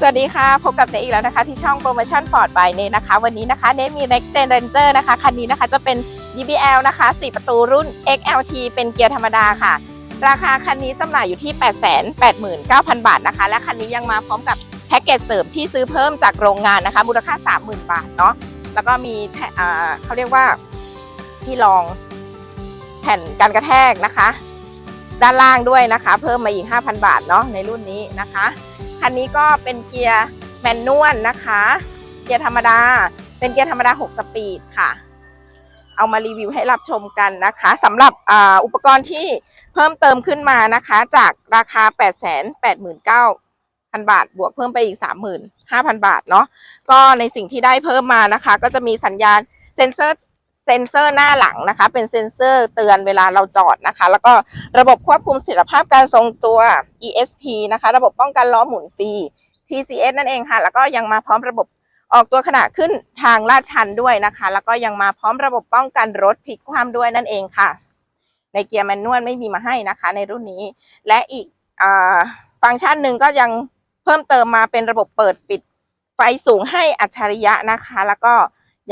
สวัสดีค่ะ พบกับเนอีกแล้วนะคะ ที่ช่องโปรโมชั่นฟอร์ดบายเนนะคะ วันนี้นะคะเนมี Next Gen Ranger นะคะ คันนี้นะคะจะเป็น DBL นะคะ 4 ประตูรุ่น XLT เป็นเกียร์ธรรมดาค่ะ ราคาคันนี้จำหน่ายอยู่ที่ 889,000 บาทนะคะ และคันนี้ยังมาพร้อมกับแพ็กเกจเสริมที่ซื้อเพิ่มจากโรงงานนะคะ มูลค่า 30,000 บาทเนาะแล้วก็มีเขาเรียกว่าที่รองแผ่นการกระแทกนะคะ ด้านล่างด้วยนะคะ เพิ่มมาอีก 5,000 บาทเนาะในรุ่นนี้นะคะ คันนี้ก็เป็นเกียร์แมนนวลนะคะ เกียร์ธรรมดา เป็นเกียร์ธรรมดา 6 สปีดค่ะ เอามารีวิวให้รับชมกันนะคะสำหรับอ,อุปกรณ์ที่เพิ่มเติมขึ้นมานะคะ จากราคา 8 8 9 0 0 0 บาท บวกเพิ่มไปอีก 35,000 บาทเนาะ ก็ในสิ่งที่ได้เพิ่มมานะคะ ก็จะมีสัญญาณเซ็นเซอร์ เซ็นเซอร์หน้าหลังนะคะ เป็นเซ็นเซอร์เตือนเวลาเราจอดนะคะ แล้วก็ระบบควบคุมเสถียรภาพการทรงตัว ESP นะคะ ระบบป้องกันล้อหมุนฟรี TCS นั่นเองค่ะ แล้วก็ยังมาพร้อมระบบออกตัวขณะขึ้นทางลาดชันด้วยนะคะ แล้วก็ยังมาพร้อมระบบป้องกันรถพลิกคว่ำด้วยนั่นเองค่ะ ในเกียร์แมนนวลไม่มีมาให้นะคะ ในรุ่นนี้ และอีกอฟังก์ชันหนึ่งก็ยังเพิ่มเติมมาเป็นระบบเปิดปิดไฟสูงให้อัจฉริยะนะคะ แล้วก็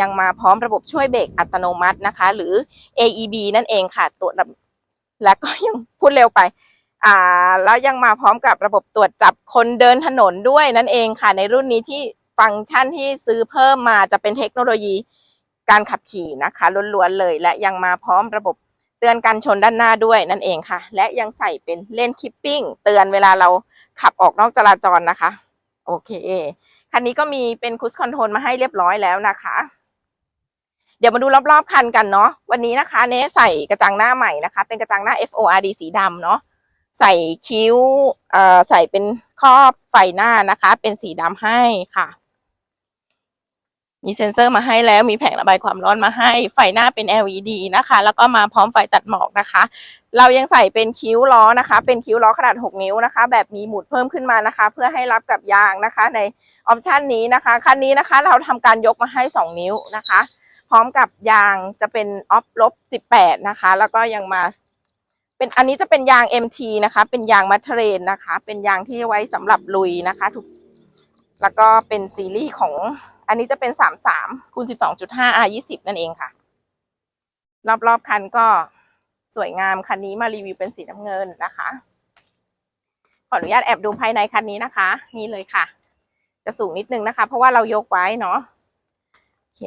ยังมาพร้อมระบบช่วยเบรกอัตโนมัตินะคะ หรือ AEB นั่นเองค่ะตัวระและก็ยังพูดเร็วไปอ่าแล้วยังมาพร้อมกับระบบตรวจจับคนเดินถนนด้วยนั่นเองค่ะ ในรุ่นนี้ที่ฟังก์ชันที่ซื้อเพิ่มมาจะเป็นเทคโนโลยีการขับขี่นะคะล้วนๆเลย และยังมาพร้อมระบบเตือนการชนด้านหน้าด้วยนั่นเองค่ะ และยังใส่เป็นเลนคิปปิ้งเตือนเวลาเราขับออกนอกจราจรนะคะ โอเค คันนี้ก็มีเป็นคุชคอนโทรลมาให้เรียบร้อยแล้วนะคะ เดี๋ยวมาดูรอบๆคันกันเนาะวันนี้นะคะเนใส่กระจังหน้าใหม่นะคะ เป็นกระจังหน้า FORD สีดำเนาะใส่คิ้วเอ่อใส่เป็นครอบไฟหน้านะคะ เป็นสีดำให้ค่ะ มีเซ็นเซอร์มาให้แล้วมีแผงระบายความร้อนมาให้ ไฟหน้าเป็น LED นะคะ แล้วก็มาพร้อมไฟตัดหมอกนะคะ เรายังใส่เป็นคิ้วล้อนะคะ เป็นคิ้วล้อขนาด 6 นิ้วนะคะ แบบมีหมุดเพิ่มขึ้นมานะคะ เพื่อให้รับกับยางนะคะ ในออปชันนี้นะคะคันนี้นะคะ เราทำการยกมาให้ 2 นิ้วนะคะ ร้อมกับยางจะเป็นออฟลบ18นะคะ แล้วก็ยังมา เป็นอันนี้จะเป็นยาง MT นะคะ เป็นยางมัทเทรนนะคะ เป็นยางที่ไว้สำหรับลุยนะคะทุกแล้วก็เป็นซีรีส์ของ อันนี้จะเป็น33คูณ12.5 R 20นั่นเองค่ะ รอบๆคันก็สวยงามคันนี้มารีวิวเป็นสีน้ำเงินนะคะ ขออนุญาตแอบดูภายในคันนี้นะคะ นี่เลยค่ะ จะสูงนิดนึงนะคะ เพราะว่าเรายกไว้เนาะ เค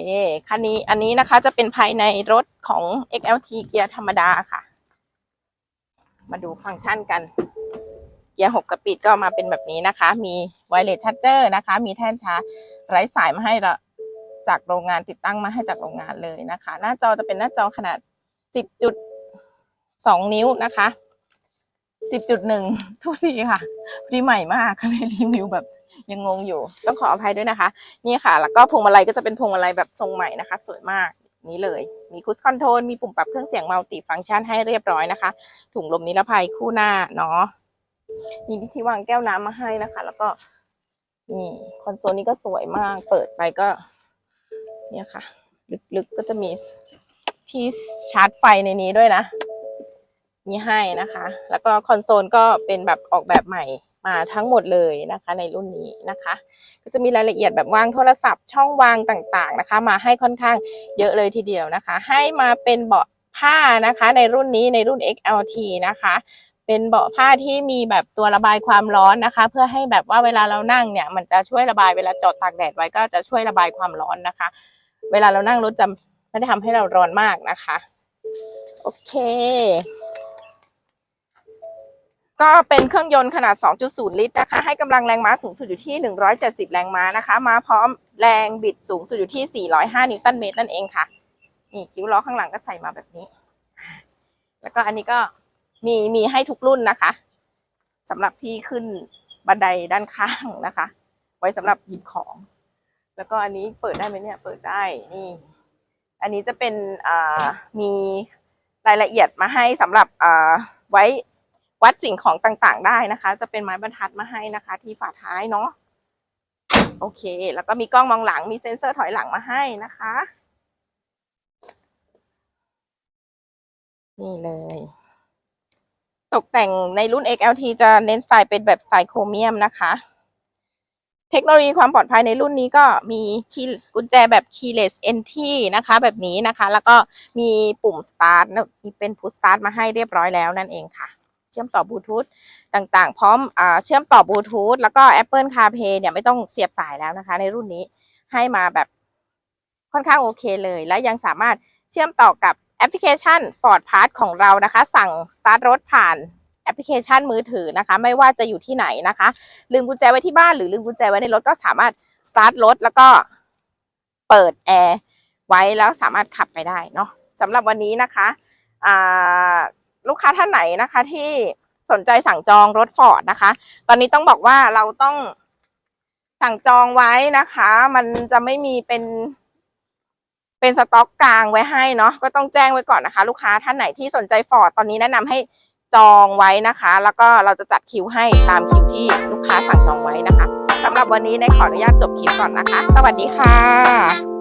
คันนี้อันนี้นะคะจะเป็นภายในรถของ XLT เกียร์ธรรมดาค่ะ มาดูฟังก์ชันกัน เกียร์ 6 สปีดก็มาเป็นแบบนี้นะคะ มีไวเลสชาร์เจอร์นะคะ มีแท่นชาร์จไร้สายมาให้เราจากโรงงานติดตั้งมาให้จากโรงงานเลยนะคะ หน้าจอจะเป็นหน้าจอขนาด 10.2 นิ้วนะคะ 10.1 ทุกทีค่ะพอดีใหม่มากเลยรีวิวแบบ ยังงงอยู่ ต้องขออภัยด้วยนะคะ นี่ค่ะ แล้วก็พวงมาลัยก็จะเป็นพวงมาลัยแบบทรงใหม่นะคะ สวยมากนี้เลย มีคุชคอนโทรลมีปุ่มปรับเครื่องเสียงมัลติฟังก์ชันให้เรียบร้อยนะคะ ถุงลมนิรภัยคู่หน้าเนาะมีวิธีวางแก้วน้ำมาให้นะคะ แล้วก็นี่คอนโซลนี้ก็สวยมาก เปิดไปก็ เนี่ยค่ะ ลึกๆก็จะมีที่ชาร์จไฟในนี้ด้วยนะ มีให้นะคะ แล้วก็คอนโซลก็เป็นแบบออกแบบใหม่ มาทั้งหมดเลยนะคะ ในรุ่นนี้นะคะ ก็จะมีรายละเอียดแบบวางโทรศัพท์ ช่องวางต่างๆนะคะ มาให้ค่อนข้างเยอะเลยทีเดียวนะคะ ให้มาเป็นเบาะผ้านะคะในรุ่นนี้ในรุ่น XLT นะคะเป็นเบาะผ้าที่มีแบบตัวระบายความร้อนนะคะ เพื่อให้แบบว่าเวลาเรานั่งเนี่ย มันจะช่วยระบายเวลาจอดตากแดดไว้ก็จะช่วยระบายความร้อนนะคะ เวลาเรานั่งรถจะไม่ได้ทำให้เราร้อนมากนะคะ โอเค ก็เป็นเครื่องยนต์ขนาด 2.0 ลิตรนะคะ ให้กำลังแรงม้าสูงสุดอยู่ที่ 170 แรงม้านะคะ มาพร้อมแรงบิดสูงสุดอยู่ที่ 405 นิวตันเมตรนั่นเองค่ะ นี่คิ้วล้อข้างหลังก็ใส่มาแบบนี้ แล้วก็อันนี้ก็มีมีให้ทุกรุ่นนะคะสำหรับที่ขึ้นบันไดด้านข้างนะคะ ไว้สำหรับหยิบของ แล้วก็อันนี้เปิดได้ไหมเนี่ยเปิดได้นี่อันนี้จะเป็นอ่ามีรายละเอียดมาให้สำหรับอ่าไว้ วัดสิ่งของต่างๆ ได้นะคะ จะเป็นไม้บรรทัดมาให้นะคะ ที่ฝาท้ายเนาะโอเค แล้วก็มีกล้องมองหลังมีเซ็นเซอร์ถอยหลังมาให้นะคะ นี่เลย ตกแต่งในรุ่น XLT จะเน้นสไตล์เป็นแบบสไตล์โครเมียมนะคะ เทคโนโลยีความปลอดภัยในรุ่นนี้ก็มีคีย์กุญแจแบบ keyless entry นะคะ แบบนี้นะคะ แล้วก็มีปุ่ม start นะมีเป็น push start มาให้เรียบร้อยแล้วนั่นเองค่ะ ชื่อมต่อบลูทูธต่างๆ พร้อมอเชื่อมต่อบลูทูธแล้วก็ Apple CarPlay เนี่ยไม่ต้องเสียบสายแล้วนะคะ ในรุ่นนี้ให้มาแบบค่อนข้างโอเคเลย และยังสามารถเชื่อมต่อกับแอปพลิเคชัน Ford Pass ของเรานะคะ สั่ง start รถผ่านแอปพลิเคชันมือถือนะคะ ไม่ว่าจะอยู่ที่ไหนนะคะ ลืมกุญแจไว้ที่บ้านหรือลืมกุญแจไว้ในรถก็สามารถสตาร์ทรถแล้วก็เปิดแอร์ไว้แล้วสามารถขับไปได้เนาะสำหรับวันนี้นะคะอ่า ลูกค้าท่านไหนนะคะที่สนใจสั่งจองรถฟอร์ดนะคะ ตอนนี้ต้องบอกว่าเราต้องสั่งจองไว้นะคะ มันจะไม่มีเป็น เป็นสต็อกกลางไว้ให้เนาะก็ต้องแจ้งไว้ก่อนนะคะ ลูกค้าท่านไหนที่สนใจฟอร์ดตอนนี้แนะนำให้จองไว้นะคะ แล้วก็เราจะจัดคิวให้ตามคิวที่ลูกค้าสั่งจองไว้นะคะสำหรับวันนี้ในขออนุญาตจบคลิปก่อนนะคะ สวัสดีค่ะ